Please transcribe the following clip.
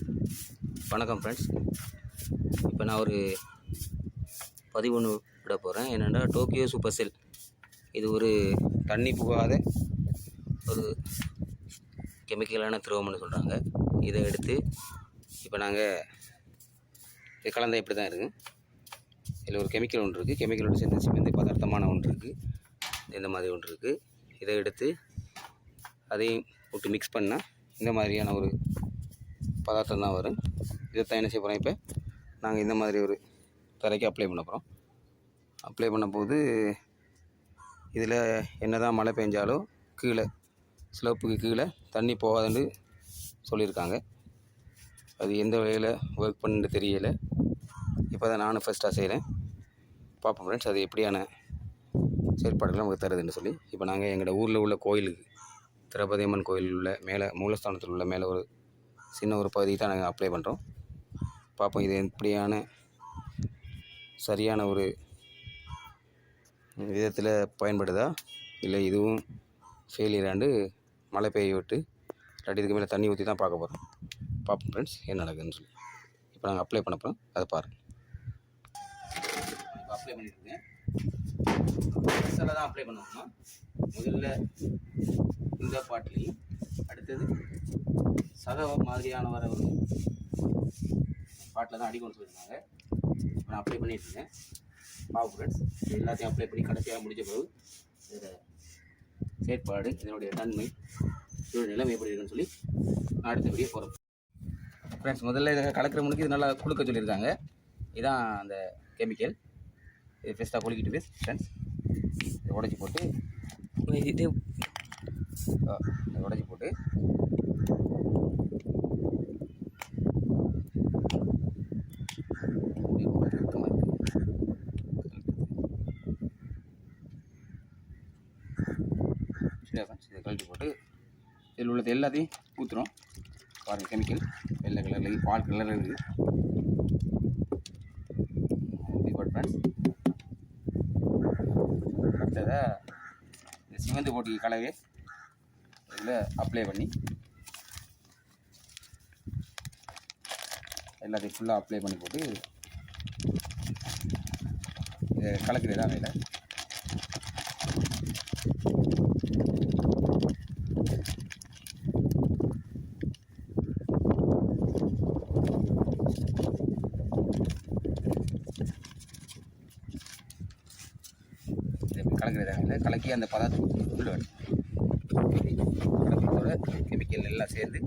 வணக்கம் ஃப்ரெண்ட்ஸ் இப்போ நான் ஒரு பதிவு ஒன்று விட போகிறேன் என்னென்னா டோக்கியோ சூப்பர் செல். இது ஒரு தண்ணி புகாத ஒரு கெமிக்கலான திரவம்னு சொல்கிறாங்க இதை எடுத்து இப்போ நாங்கள் இது கலந்த இப்படி தான் இருக்குது இதில் ஒரு கெமிக்கல் ஒன்று இருக்குது கெமிக்கலோடு சேர்ந்து சேர்ந்து பதார்த்தமான ஒன்று இருக்குது இந்த மாதிரி ஒன்று இருக்குது இதை எடுத்து அதையும் விட்டு மிக்ஸ் பண்ணால் இந்த மாதிரியான ஒரு பதார்த்தம் தான் வரும். இதைத்தான் என்ன செய்ய போகிறோம் இப்போ? நாங்கள் இந்த மாதிரி ஒரு தரைக்கு அப்ளை பண்ண போகிறோம் அப்ளை பண்ணும்போது இதில் என்ன தான் மழை பெஞ்சாலும் கீழே ஸ்லோப்புக்கு கீழே தண்ணி போகாதுன்னு சொல்லியிருக்காங்க. அது எந்த வகையில் ஒர்க் பண்ணுன்னு தெரியலை. இப்போ தான் நானும் ஃபஸ்ட்டாக செய்கிறேன் பார்ப்போம் ஃப்ரெண்ட்ஸ் அது எப்படியான செயல்பாடுகள் நமக்கு தருதுன்னு சொல்லி. இப்போ நாங்கள் எங்களோட ஊரில் உள்ள கோயிலுக்கு திரௌபதி அம்மன் கோயில் உள்ள மேலே மூலஸ்தானத்தில் உள்ள மேலே ஒரு சின்ன ஒரு பகுதிக்கு தான் நாங்கள் அப்ளை பண்ணுறோம் பார்ப்போம் இது எப்படியான சரியான ஒரு விதத்தில் பயன்படுதா? இல்லை இதுவும் ஃபெயிலியர் ஆண்டு மழை பெய்ய விட்டு இல்லாட்டி இதுக்கு மேலே தண்ணி ஊற்றி தான் பார்க்க போகிறோம் பார்ப்போம் ஃப்ரெண்ட்ஸ் என்ன நடக்குதுன்னு சொல்லி. இப்போ நாங்கள் அப்ளை பண்ண போகிறோம் அதை பாருங்கள் இப்போ அப்ளை பண்ணிட்டுருக்கேன் தான் அப்ளை பண்ணணுமா முதல்ல இந்த பாட்டிலையும் அடுத்தது சக மாதிரியான வர ஒரு பாட்டில் தான் அடிக்கணும்னு சொல்லியிருந்தாங்க. நான் அப்ளை பண்ணிட்டு இருக்கேன். பாவ் ஃப்ரெண்ட்ஸ் எல்லாத்தையும் அப்ளை பண்ணி கடைசியாக முடிஞ்ச பிறகு இதோட செயற்பாடு இதனுடைய தன்மை இதோட நிலைமை எப்படி இருக்குன்னு சொல்லி நான் அடுத்தபடியே போகிறோம் ஃப்ரெண்ட்ஸ் முதல்ல இதை கலக்கிற முடிக்கு இது நல்லா கொடுக்க சொல்லியிருக்காங்க இதுதான் அந்த கெமிக்கல் இது ஃபஸ்ட்டாக குளிக்கிட்டு பேஸ் ஃப்ரெண்ட்ஸ் இதை உடச்சி போட்டு இது உடச்சி போட்டு. இதை கழட்டி போட்டு இதில் உள்ளது எல்லாத்தையும் ஊற்றுறோம் பாருங்கள் கெமிக்கல் வெள்ளை கலரில் பால் கலரில் இருக்குது ஃப்ரெண்ட்ஸ் அடுத்ததாக இந்த சிமெண்ட் போட்டி கலவை இதில் அப்ளை பண்ணி எல்லாத்தையும் ஃபுல்லாக அப்ளை பண்ணி போட்டு இதை கலக்கிறதா வேலை. கலக்கிறதா வேலை. கலக்கி அந்த பதார்த்தம் உள்ள வேணும் உரத்தோட கெமிக்கல் எல்லாம் சேர்ந்து